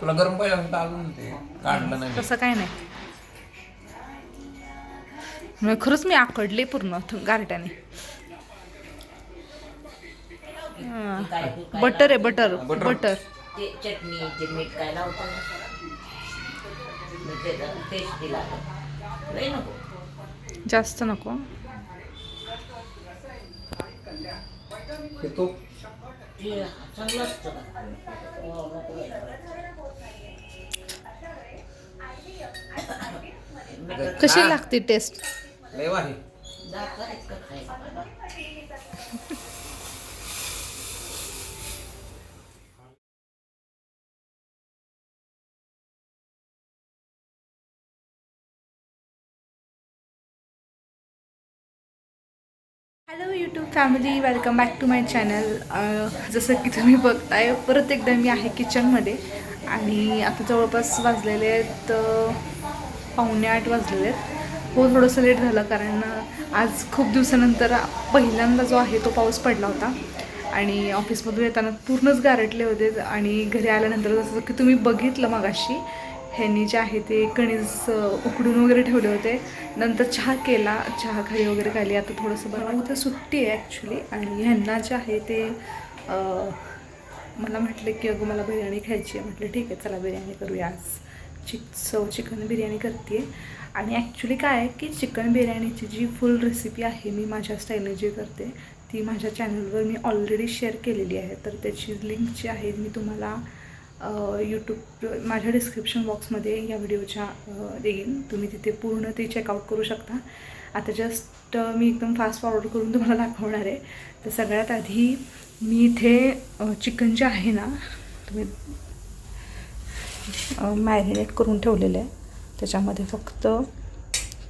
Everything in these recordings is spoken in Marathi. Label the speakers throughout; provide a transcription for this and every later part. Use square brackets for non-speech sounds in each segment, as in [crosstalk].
Speaker 1: तुला गरम पाहिजे असेल तर अजून ते काढलं नाही
Speaker 2: तसं काय नाही. म्हणजे खरंच मी आकडले पूर्ण थ- गारट्याने. हा. बटर आहे बटर.
Speaker 1: बटर.
Speaker 2: बटर.
Speaker 3: ते चटणी ते मीठ काय लावतो ना मग त्याचा टेस्टी लागत लई नको.
Speaker 2: जास्त नको.
Speaker 1: हे तो
Speaker 3: चांगलं असतं का
Speaker 2: कशी. लागते टेस्ट?
Speaker 1: लय भारी
Speaker 2: hello YouTube family welcome back to my channel जसं की तुम्ही बघताय परत एकदा मी आहे किचनमध्ये आणि आता जवळपास वाजलेले आहेत पावणे आठ वाजलेले आहेत. हो थोडंसं लेट झालं कारण आज खूप दिवसानंतर पहिल्यांदा जो आहे तो पाऊस पडला होता. आणि ऑफिसमधून येताना पूर्णच गारटले होते. आणि घरी आल्यानंतर जसं की तुम्ही बघितलं मगाशी ह्यांनी जे आहे ते कणीस उकडून वगैरे ठेवले होते. नंतर चहा केला चहा खाली वगैरे खाली. आता थोडंसं बरं उद्या सुट्टी आहे ॲक्च्युली आणि ह्यांना जे आहे ते मला म्हटलं की अगं मला बिर्याणी खायची आहे. म्हटलं ठीक आहे चला बिर्याणी करूया आज. चिक सो चिकन बिर्याणी करते आणि ॲक्च्युली काय आहे की चिकन बिर्याणीची जी फुल रेसिपी आहे मी माझ्या स्टाईलने जी करते ती माझ्या चॅनलवर मी ऑलरेडी शेअर केलेली आहे. तर त्याची लिंक जी आहे मी तुम्हाला यूट्यूब माझ्या डिस्क्रिप्शन बॉक्समध्ये या व्हिडिओच्या देईन. तुम्ही तिथे पूर्ण ते चेकआउट करू शकता. आता जस्ट मी एकदम फास्ट फॉरवर्ड करून तुम्हाला [laughs] दाखवणार आहे. तर सगळ्यात आधी मी इथे चिकन जे आहे ना तुम्ही मॅरिनेट करून ठेवलेलं आहे. त्याच्यामध्ये फक्त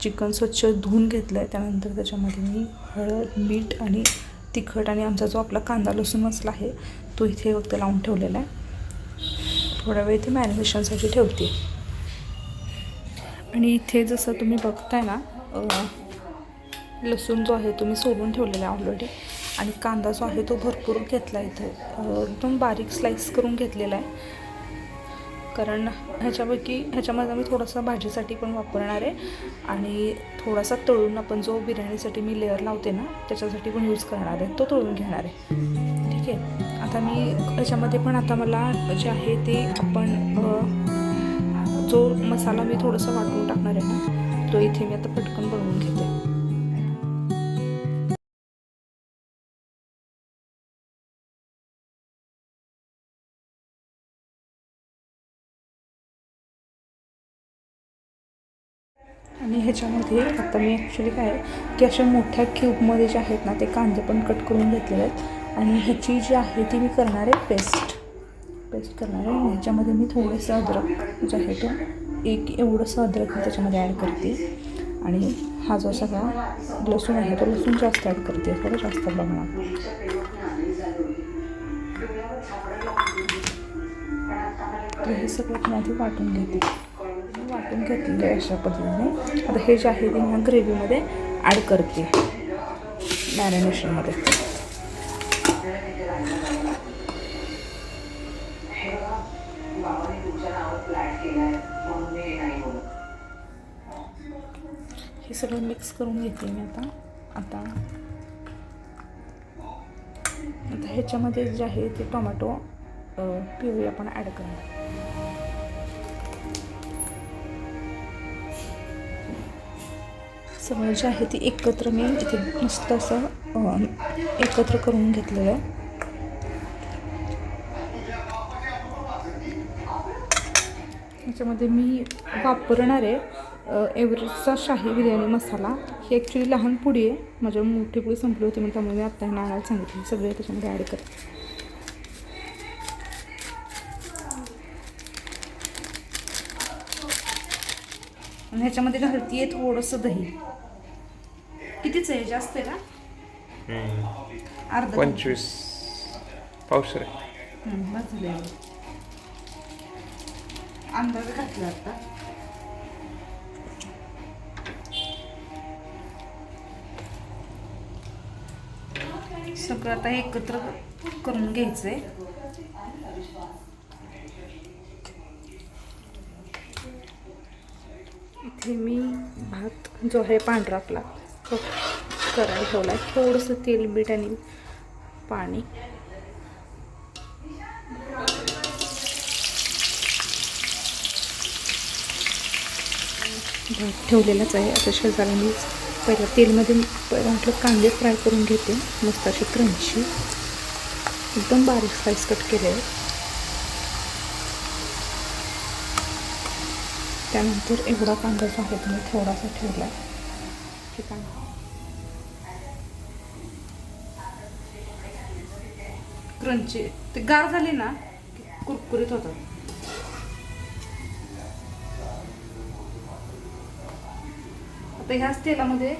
Speaker 2: चिकन स्वच्छ धुवून घेतलं आहे त्यानंतर त्याच्यामध्ये मी हळद मीठ आणि तिखट आणि आमचा जो आपला कांदा लसूण मसाला आहे तो इथे फक्त लावून ठेवलेला आहे. थोडा वेळ ते मॅरिनेशनसाठी ठेवते. आणि इथे जसं तुम्ही बघताय ना लसूण जो आहे तो मी सोलून ठेवलेला आहे ऑलरेडी आणि कांदा जो आहे तो भरपूर घेतला आहे इथे एकदम बारीक स्लाईस करून घेतलेला आहे. कारण ह्याच्यापैकी ह्याच्यामध्ये मी थोडासा भाजीसाठी पण वापरणार आहे. आणि थोडासा तळून आपण जो बिर्याणीसाठी मी लेअर लावते ना त्याच्यासाठी पण यूज करणार आहे. तो तळून घेणार आहे. ठीक आहे. आता मी ह्याच्यामध्ये पण आता मला जे आहे ते आपण जो मसाला मी थोडंसं वाटून टाकणार आहे ना तो इथे मी आता पटकन बनवून घेते. आणि ह्याच्यामध्ये आता मी ॲक्च्युली काय आहे की अशा मोठ्या क्यूबमध्ये जे आहेत ना ते कांदे पण कट करून घेतलेले आहेत. आणि ह्याची जी आहे ती मी करणार आहे पेस्ट. पेस्ट करणार आहे. ह्याच्यामध्ये मी थोडंसं अद्रक जे आहे तो एक एवढंसं अद्रक मी त्याच्यामध्ये ॲड करते. आणि हा जो सगळा लसूण आहे तो लसूण जास्त ॲड करते. थोडं जास्त प्रमाणात. तर हे सगळं मी आधी वाटून घेते. वाटून घेतलेलं आहे अशा पद्धतीने. आता हे जे आहे ते मी ह्या ग्रेव्हीमध्ये ॲड करते. मॅरिनेशनमध्ये हे सगळं मिक्स करून घेते मी आता. आता. आता ह्याच्यामध्ये जे आहे ते टोमॅटो प्युरी आपण ॲड करणार. सगळं जे आहे ती एकत्र मी इथे मस्त असं एकत्र करून घेतलेलं आहे ह्याच्यामध्ये मी वापरणार आहे एव्हरेस्टचा शाही बिर्याणी मसाला. ही ॲक्च्युली लहान पुडी आहे. माझ्या मोठी पुडी संपली होती म्हणून त्यामुळे मी आत्ता ह्यांना आणायला सांगितली. सगळे त्याच्यामध्ये ॲड करते आणि ह्याच्यामध्ये घालते आहे थोडंसं दही. कितीच आहे? जास्त आहे का? अर्धा
Speaker 1: पंचवीस. पावसर
Speaker 2: हम्म, बस झालं. अंदाज घातला आता. सगळं आता एकत्र करून घ्यायचं आहे इथे मी भात जो आहे पांढरा आपला करायला ठेवला आहे थोडंसं तेलमीठ आणि पाणी. ठेवलेलाच आहे. आता शेजारी मी पहिला तेलमध्ये पहिला म्हटलं कांदे फ्राय करून घेते. मस्त असे क्रंची एकदम बारीक स्लाईस कट केले आहे त्यानंतर एवढा कांदा जो आहे तुम्ही मी थोडासा ठेवला ठीक आहे क्रंची ते गार झाली ना कुरकुरीत होतात. आता ह्याच तेलामध्ये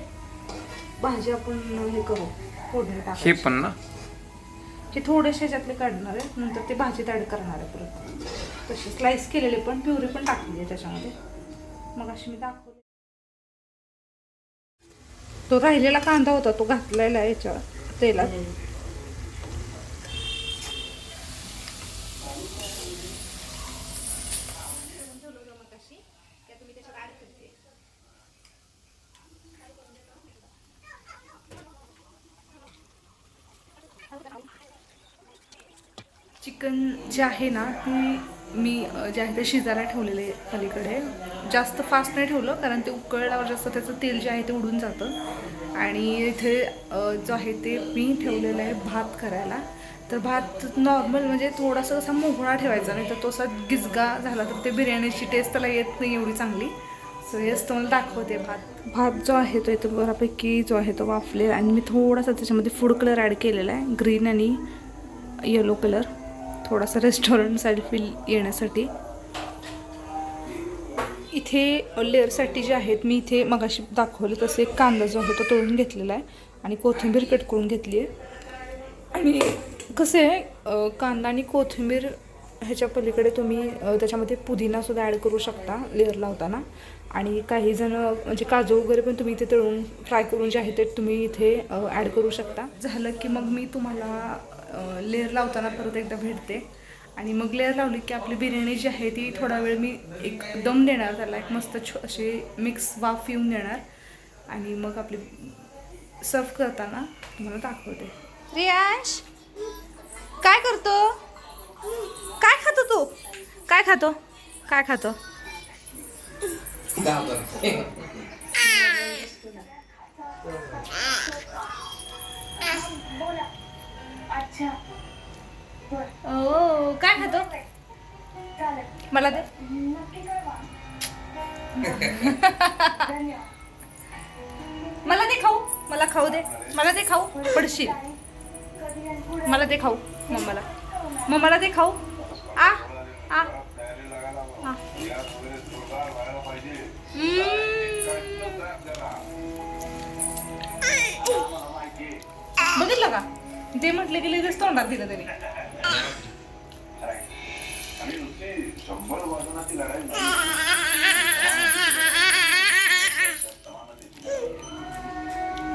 Speaker 2: भाजी आपण हे करू फोडणी
Speaker 1: हे
Speaker 2: टाकायची
Speaker 1: पण ना?
Speaker 2: हे थोडेसे ह्याच्यातले काढणार आहे नंतर ते भाजीत ॲड करणार आहे परत. तशी स्लाइस केलेले पण प्युरी पण टाकली आहे त्याच्यामध्ये. मग अशी मी दाखवले तो राहिलेला कांदा होता तो घातलेला आहे याच्या तेलात. चिकन जे आहे ना ती मी जे आहे ते शिजायला ठेवलेले पलीकडे. जास्त फास्ट नाही ठेवलं कारण ते उकळल्यावर जास्त त्याचं तेल जे आहे ते उडून जातं. आणि इथे जो आहे ते मी ठेवलेलं आहे भात करायला. तर भात नॉर्मल म्हणजे थोडासा असा मोहळा ठेवायचा नाही तर तो असा गिजगा झाला तर ते बिर्याणीची टेस्ट त्याला येत नाही एवढी चांगली. सो हेच तुम्हाला दाखवते भात. भात जो आहे तो इथं बऱ्यापैकी जो आहे तो वाफलेला आणि मी थोडासा त्याच्यामध्ये फूड कलर ॲड केलेला आहे. ग्रीन आणि येलो कलर थोडासा रेस्टॉरंट साईड फील येण्यासाठी. इथे लेअरसाठी जे आहेत मी इथे मगाशी दाखवले तसे एक कांदा जो आहे तो तळून घेतलेला आहे आणि कोथिंबीर कट करून घेतली आहे. आणि कसं आहे कांदा आणि कोथिंबीर ह्याच्या पलीकडे तुम्ही त्याच्यामध्ये पुदिनासुद्धा ॲड करू शकता लेअर लावताना. आणि काही जण म्हणजे काजू वगैरे पण तुम्ही इथे तळून फ्राय करून जे आहे ते तुम्ही इथे ॲड करू शकता. झालं की मग मी तुम्हाला लेअर लावताना परत एकदा भेटते. आणि मग लेअर लावली की आपली बिर्याणी जी आहे ती थोडा वेळ मी एक दम देणार त्याला एक मस्त छो अशी मिक्स वाफ येऊन देणार. आणि मग आपली सर्व करताना तुम्हाला दाखवते. रियाश काय करतो? काय खातो तू? काय खातो? काय खातो? ओ काय खातो? मला दे. [laughs] मला दे खाऊ. मला खाऊ दे. मला दे खाऊ. पडशील. मला दे खाऊ. मम्माला. मम्माला दे खाऊ. आ. आ. ते म्हटले की लगेच तोंडात दिलं त्याने.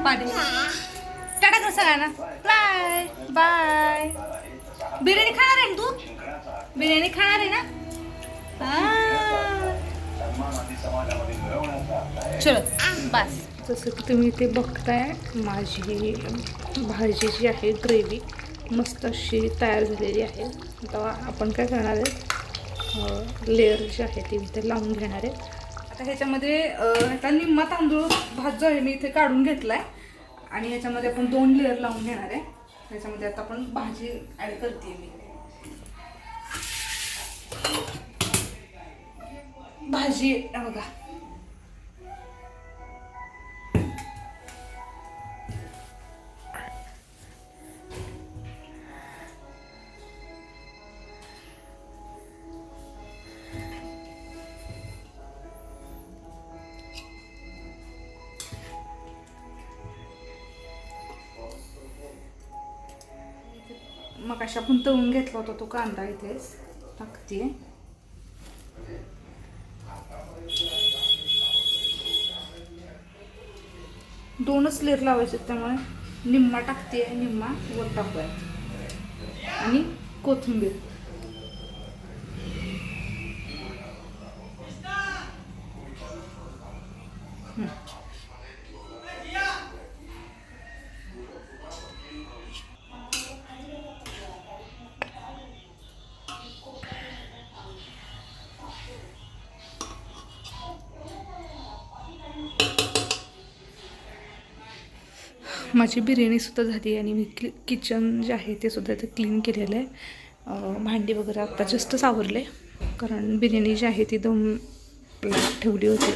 Speaker 2: पाणी. टाटा कर सगळ्यांना. बाय. बाय. बिर्याणी खाणार आहे ना तू? बिर्याणी खाणार आहे ना? चलो. बस जसं की तुम्ही इथे बघताय माझी भाजी जी आहे ग्रेव्ही मस्त अशी तयार झालेली आहे. आता आपण काय करणार आहे? लेअर जी आहे ती इथे लावून घेणार आहे. आता ह्याच्यामध्ये आता निम्मा तांदूळ भात जो आहे मी इथे काढून घेतला आहे आणि ह्याच्यामध्ये आपण दोन लेअर लावून घेणार आहे. ह्याच्यामध्ये आता आपण भाजी ॲड करते मी. भाजी बघा. मग अशा आपण तळून घेतला होता तो कांदा इथेच. टाकते. दोनच लेर लावायचे त्यामुळे. निम्मा टाकते निम्मा वर टाकूया. आणि कोथिंबीर. माझी बिर्याणीसुद्धा झाली आणि मी कि किचन जे आहे ते सुद्धा इथं क्लीन केलेलं आहे. भांडी वगैरे आत्ता जस्ट सावरले कारण बिर्याणी जी आहे ती दम ठेवली होती.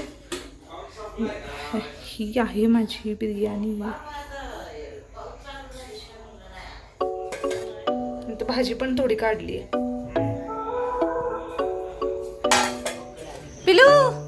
Speaker 2: ही आहे माझी बिर्याणी. भाजी पण थोडी काढली आहे. पिलू!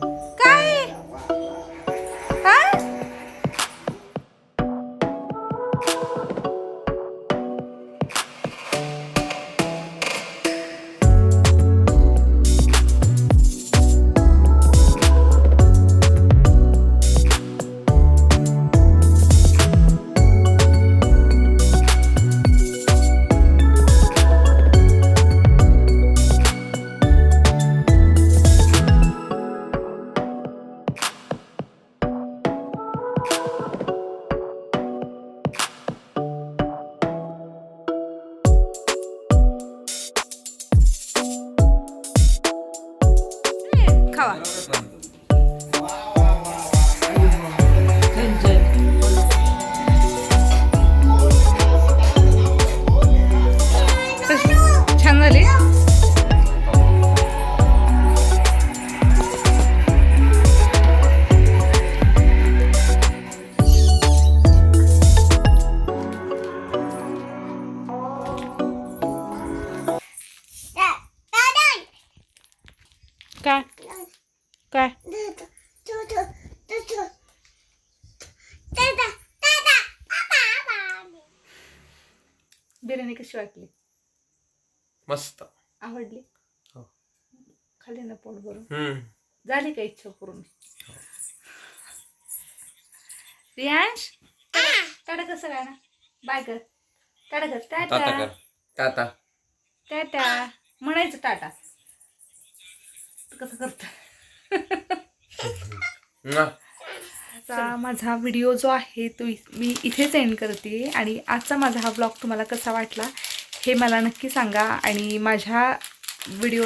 Speaker 1: मस्त.
Speaker 2: आवडली?
Speaker 1: हो.
Speaker 2: खाली ना पोट भरून.
Speaker 1: हम्म.
Speaker 2: झाली का इच्छा पूर्ण? रियांश टाटा कसं काय ना? बाय कर. टाटा कर.
Speaker 1: ताता
Speaker 2: टाटा
Speaker 1: कर. ताता
Speaker 2: टाटा. म्हणायचं टाटा. तू कसं करत. आजचा माझा व्हिडिओ जो आहे तो इ- मी इथेच एंड करते. आणि आजचा माझा हा ब्लॉग तुम्हाला कसा वाटला? हे मला नक्की सांगा आणि माझ्या व्हिडिओ